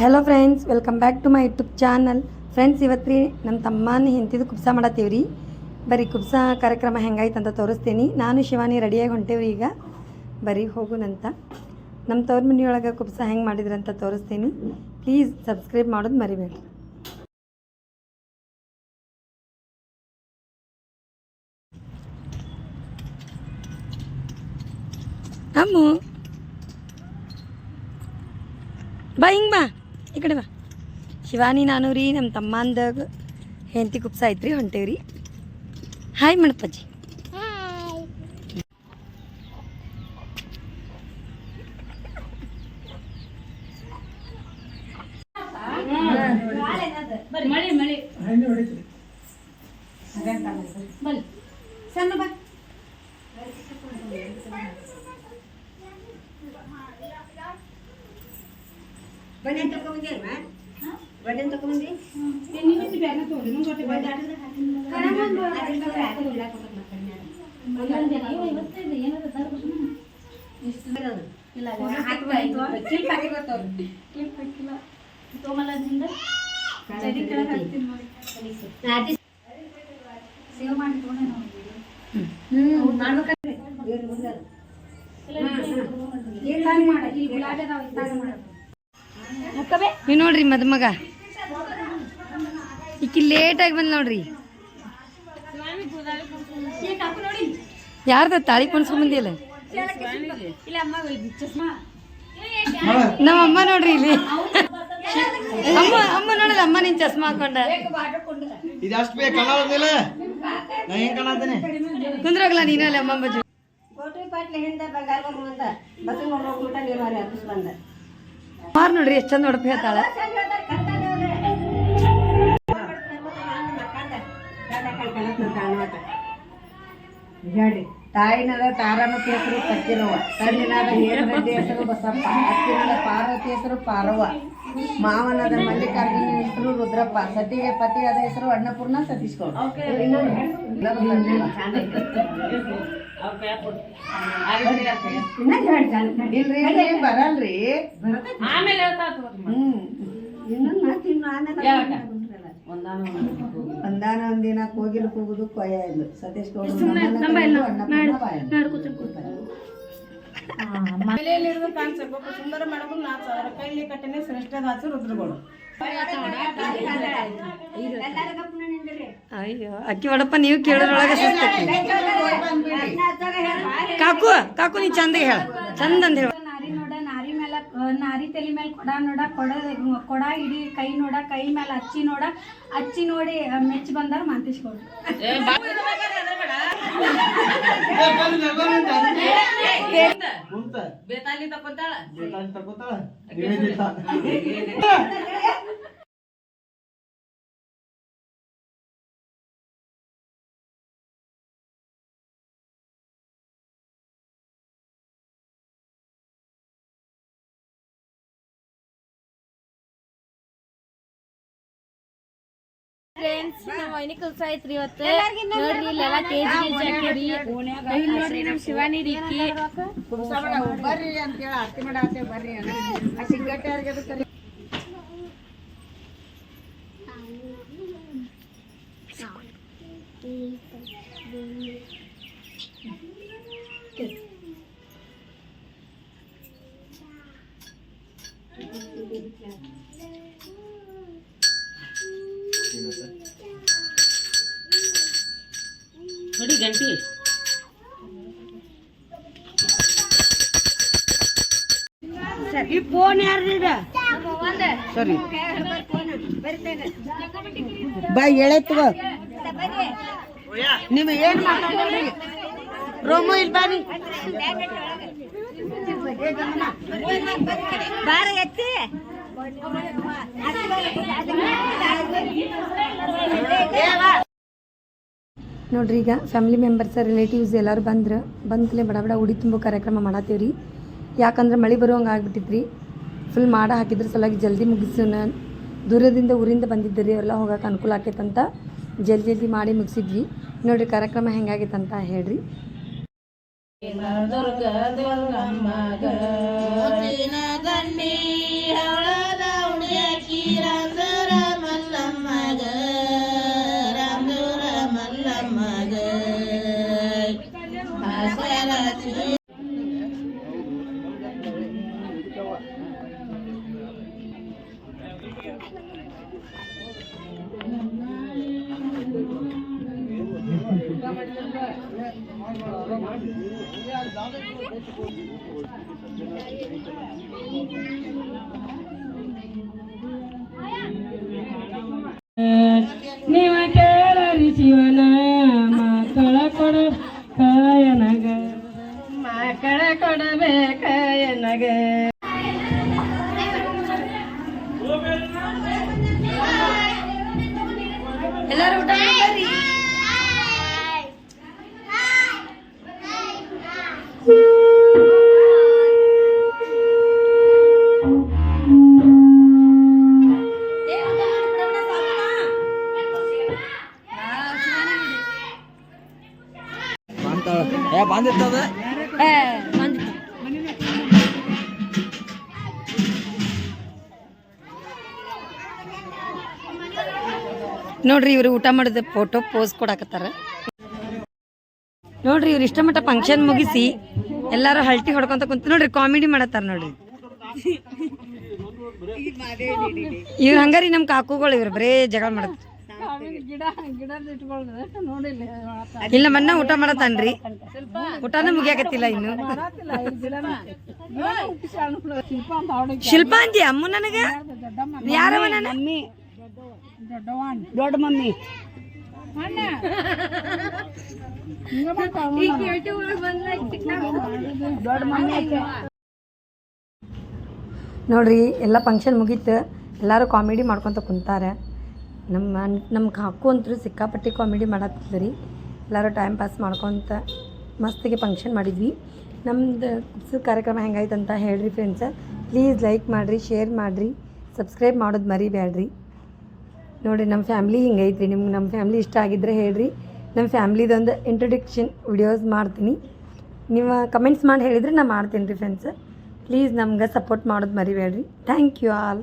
Hello friends welcome back to my YouTube channel friends ಇವತ್ತು ರೀ ನಮ್ಮ ತಮ್ಮನ ಹಿಂತಿದು ಕುಬ್ಸ ಮಾಡತ್ತೀವಿ ರೀ ಬರೀ ಕುಬ್ಸ ಕಾರ್ಯಕ್ರಮ ಹೆಂಗಾಯ್ತು ಅಂತ ತೋರಿಸ್ತೀನಿ. ನಾನು ಶಿವಾನಿ ರೆಡಿಯಾಗಿ ಹೊಂಟೇವ್ರಿ ಈಗ. ಬರೀ ಹೋಗುನಂತ. ನಮ್ಮ ತವ್ರ ಮನೆಯೊಳಗೆ ಕುಬ್ಸ ಹೆಂಗೆ ಮಾಡಿದ್ರಿ ಅಂತ ತೋರಿಸ್ತೀನಿ. ಪ್ಲೀಸ್ ಸಬ್ಸ್ಕ್ರೈಬ್ ಮಾಡೋದು ಮರಿಬೇಡ್ರಿ. ಅಮ್ಮು. ಬಾ, ಹಿಂಗೆ ಬಾ. ಈ ಕಡೆ ಬಾ. ಶಿವಾನಿ ನಾನು ರೀ ನಮ್ಮ ತಮ್ಮಂದಾಗ ಹೆಂಡತಿ ಕುಪ್ಸ ಐತ್ರಿ ರೀ. ಹಾಯ್ ಮಣಪ್ಪಜ್ಜಿ ಮಳಿ ಮಳಿ ಬಲ್ ಸಣ್ಣ ಬಾ ಬನ್ನಿ ತಗೊಂಬಂದಿ ಅಲ್ವಾ ಬನ್ನಿ ತಗೊಂಬಂದಿ ನಿಮಿತ್ತು ಬ್ಯಾಗ ತಗೊಂಡು ನಂಗೆ ಗೊತ್ತೆ ಬಂದ ಇವತ್ತೈದು ಏನಾರ ತರ್ಬೇಕು ಇಲ್ಲ ಕಿಲ್ ಪ್ಯಾಕೆಟ್ ಬರ್ತಾವ್ರಿ ಕಿಲ್ ಪ್ಯಾಕಿಲ್ಲ ತೊಗೊಂಬಲ್ಲದಿಂದ ಚಡಿ ಕೆಳಗೆ ಹಾಕ್ತೀನಿ. ನೋಡಿ. ಸೇವ್ ಮಾಡಿ ಇಲ್ಲಿ ನೋಡಿ ಮಾಡ್ಬೇಕಂದ್ರೆ ಮಾಡ ಈ ಗುಲಾಬಿ ಅದಾವ ಇತ್ತಾಗ ಮಾಡ ನೀವು ನೋಡ್ರಿ ಮದುಮಗ. ಈಕಿ ಲೇಟಾಗಿ ಬಂದು ನೋಡ್ರಿ. ಯಾರ್ದ ತಾಳಿ ಪನ್ಸ್ಕೊಂಬಂದಿಲ್ಲ ಇಲ್ಲ ಅಮ್ಮ ಚಸ್ಮಾ ನಮ್ಮ ಅಮ್ಮ ನೋಡ್ರಿ ಇಲ್ಲಿ. ಅಮ್ಮ ಅಮ್ಮ ನೋಡಲ್ಲ ಅಮ್ಮ ನಿನ್ ಚಸ್ಮಾ ಹಾಕೊಂಡ. ಇದು ಅಷ್ಟು ಬೇಕು ಕಾಣೋದಿಲ್ಲ ನಾ ಹೆಂಗ್ ಕಾಣತೀನಿ ಕುಂದ್ರೋಗ್ಲ ನೀನಲ್ಲಿ ಅಮ್ಮ ಬಜು ಕೋಟಿ ಪಾಟ್ಲೆ ಹಿಂದೆ ಬಂಗಾರ ಬಂದ ಬಸ್ ಹೋಗ್ಬಿಟ್ಟ ನೀರು ಮಾರಿ ಹತ್ತಿಸ್ ಬಂದ. ಮಾರ್ ನೋಡ್ರಿ ಎಷ್ಟು ಚಂದ ಹೊಡಪ್ ಹೇಳ್ತಾಳೆ. ಹೇಳಿ ತಾಯಿನದ ತಾರನ ಹೆಸರು ಪಕ್ಕಿರವ ತಣ್ಣಿನಾದ ಹೇರನದ ಹೆಸರು ಬಸಪ್ಪ. ಅಕ್ಕಿನದ ಪಾರ್ವತಿ ಹೆಸರು ಪಾರವ್ವ. ಮಾವನದ ಮಲ್ಲಿಕಾರ್ಜುನ ಹೆಸರು ರುದ್ರಪ್ಪ. ಸತಿಗೆ ಪತಿಯಾದ ಹೆಸರು ಅಣ್ಣಪೂರ್ಣ ಸತೀಶ್ ಗೌಡ. ಇಲ್ರಿ ಬರಲ್ರಿ? ಆಮೇಲೆ ಹ್ಮ್. ಇನ್ನೊಂದು ಮಾತು ಇನ್ನು ಆಮೇಲೆ ಒಂದಾನ ಒಂದಿನ ಕೋಗಿಲ್ ಕೂಗುದು ಕೊಯ ಇಲ್ಲ. ಸತೀಶ್. ಮನೆಯಲ್ಲಿರುವ ಕಾಣಿಸಬೇಕು ಸುಂದರ ಮೇಡಮ್ ನಾಲ್ಕು ಸಾವಿರ ಕೈಲಿ ಕಟ್ಟಿನ. ಶ್ರೇಷ್ಠ ದಾಸು ರುದ್ರಗಳು ಅಯ್ಯೋ ಅಕ್ಕಿ ವಡಪ್ಪ ನೀವು ಕೇಳೋದ್ರೊಳಗೆ ಕಾಕು ಕಾಕು ನೀ ಚಂದ ಹೇಳ. ಚಂದ ಅಂದ ಹೇಳ. ನಾರಿ ನೋಡ ನಾರಿ ಮೇಲೆ ನಾರಿ ತಲೆ ಮೇಲೆ ಕೊಡ ನೋಡ ಕೊಡ ಕೊಡ ಇಡಿ ಕೈ ನೋಡ ಕೈ ಮೇಲೆ ಅಚ್ಚಿ ನೋಡ. ಅಚ್ಚಿ ನೋಡಿ ಮೆಚ್ಚಿ ಬಂದಾರ ಮಾಂತಿಸ್ಕೊಡು ಬೇತಾಲಿ ಫ್ರೆಂಡ್ಸ್ ನಮ್ಮ ಮನೆ ಕೆಲಸ ಐತ್ರಿ ಇವತ್ತು ನೋಡ್ರಿ ಇಲ್ಲೆಲ್ಲ ತೇಜ್ ಕೆಜಿ ಹಾಕಿರಿ ಇಲ್ಲಿ ನೋಡ್ರಿ ನಮ್ಮ ಶಿವಾನಿ ರೀತಿ ಬರ್ರಿ ಅಂತೇಳಿ ಆರತಿ ಮಾಡ ಆತೆ ಬರ್ರಿ ಆ ಸಿಂಗಟ್ಟೆ ಯಾರಿಗೆ ಅದು ಕರಿ ನೋಡಿ ಗಂಟಿ. ಈ ಫೋನ್ ಯಾರ್ದಿದ ಸರಿ. ಬಾ ಹೇಳತ್ವ ನೀವು ಏನ್ ಮಾತಾಡ್ರಿ ರೋಮೋ ಇಲ್ಲಿ ಬಾರಿ ಬಾರ ಎತ್ತಿ. ನೋಡ್ರಿ, ಈಗ ಫ್ಯಾಮಿಲಿ ಮೆಂಬರ್ಸ್ ರಿಲೇಟಿವ್ಸ್ ಎಲ್ಲರೂ ಬಂದ್ರೆ ಬಂದ್ಕಲೆ ಬಡ ಬಡ ಉಡಿ ತುಂಬೋ ಕಾರ್ಯಕ್ರಮ ಮಾಡತ್ತೀವಿ ರೀ ಯಾಕಂದ್ರೆ ಮಳೆ ಬರುವಂಗೆ ಆಗ್ಬಿಟ್ಟಿದ್ರಿ ಫುಲ್ ಮಾಡ ಹಾಕಿದ್ರ ಸಲುವಾಗಿ ಜಲ್ದಿ ಮುಗಿಸೋಣ ದೂರದಿಂದ ಊರಿಂದ ಬಂದಿದ್ದರಿ ಎಲ್ಲ ಹೋಗಕ್ಕೆ ಅನುಕೂಲ ಆಕೈತಂತ ಜಲ್ದಿ ಜಲ್ದಿ ಮಾಡಿ ಮುಗಿಸಿದ್ವಿ. ನೋಡ್ರಿ, ಕಾರ್ಯಕ್ರಮ ಹೆಂಗಾಗೈತಂತ ಹೇಳ್ರಿ. ನೀವ ಕೇಳರಿ ಶಿವನ ಮಕ್ಕಳ ಕೊಡ ಕಾಯನಗ. ಮಕ್ಕಳ ಕೊಡಬೇಕಯನಗ ಬಂತಾಳ ಏ ಬಂದಿತ್ತದ ನೋಡ್ರಿ ಇವ್ರು ಊಟ ಮಾಡಿದ ಫೋಟೋ ಪೋಸ್ ಕೊಡಾಕತ್ತಾರ. ನೋಡ್ರಿ ಇವ್ರು ಇಷ್ಟ ಮಟ್ಟ ಫಂಕ್ಷನ್ ಮುಗಿಸಿ ಎಲ್ಲಾರು ಹಲ್ಟಿ ಹೊಡ್ಕೊಂತ ಕುಂತ ನೋಡ್ರಿ ಕಾಮಿಡಿ ಮಾಡತ್ತಾರ ನೋಡ್ರಿ. ಇವ್ರು ಹಂಗಾರಿ ನಮ್ ಕಾಕುಗಳು ಇವ್ರು ಬರೇ ಜಗಳ ಮಾಡತ್ತ ಇಲ್ಲ ಮನ್ನ ಊಟ ಮಾಡತಾನ್ರಿ. ಊಟನೂ ಮುಗಿಯಾಕತ್ತಿಲ್ಲ ಇನ್ನು. ಶಿಲ್ಪ ಅಂದಿ ಅಮ್ಮ ನನಗ? ಯಾರವ ನನ್ನ? ದೊಡ್ಡ ಮಮ್ಮಿ. ನೋಡ್ರಿ ಎಲ್ಲ ಫಂಕ್ಷನ್ ಮುಗೀತು. ಎಲ್ಲರೂ ಕಾಮಿಡಿ ಮಾಡ್ಕೊತ ಕುಂತಾರೆ. ನಮ್ಮ ನಮ್ಮ ಕಾಕು ಅಂತೂ ಸಿಕ್ಕಾಪಟ್ಟೆ ಕಾಮಿಡಿ ಮಾಡತ್ತಿದ್ರಿ ಎಲ್ಲರೂ ಟೈಮ್ ಪಾಸ್ ಮಾಡ್ಕೊತ ಮಸ್ತಿಗೆ ಫಂಕ್ಷನ್ ಮಾಡಿದ್ವಿ. ನಮ್ದು ಕುಪ್ಸದ ಕಾರ್ಯಕ್ರಮ ಹೆಂಗಾಯ್ತು ಅಂತ ಹೇಳ್ರಿ ಫ್ರೆಂಡ್ಸ ಪ್ಲೀಸ್ ಲೈಕ್ ಮಾಡಿರಿ ಶೇರ್ ಮಾಡಿರಿ ಸಬ್ಸ್ಕ್ರೈಬ್ ಮಾಡೋದು ಮರಿಬೇಡ್ರಿ ನೋಡಿರಿ ನಮ್ಮ ಫ್ಯಾಮ್ಲಿ ಹಿಂಗೈತ್ರಿ. ನಿಮ್ಗೆ ನಮ್ಮ ಫ್ಯಾಮ್ಲಿ ಇಷ್ಟ ಆಗಿದ್ರೆ ಹೇಳ್ರಿ. ನಮ್ಮ ಫ್ಯಾಮ್ಲಿದೊಂದು ಇಂಟ್ರೊಡಕ್ಷನ್ ವಿಡಿಯೋಸ್ ಮಾಡ್ತೀನಿ. ನೀವು ಕಮೆಂಟ್ಸ್ ಮಾಡಿ ಹೇಳಿದರೆ ನಾನು ಮಾಡ್ತೀನಿ ರೀ ಫ್ರೆಂಡ್ಸ್ ಪ್ಲೀಸ್ ನಮ್ಗೆ ಸಪೋರ್ಟ್ ಮಾಡೋದು ಮರಿಬೇಡ್ರಿ ಥ್ಯಾಂಕ್ ಯು ಆಲ್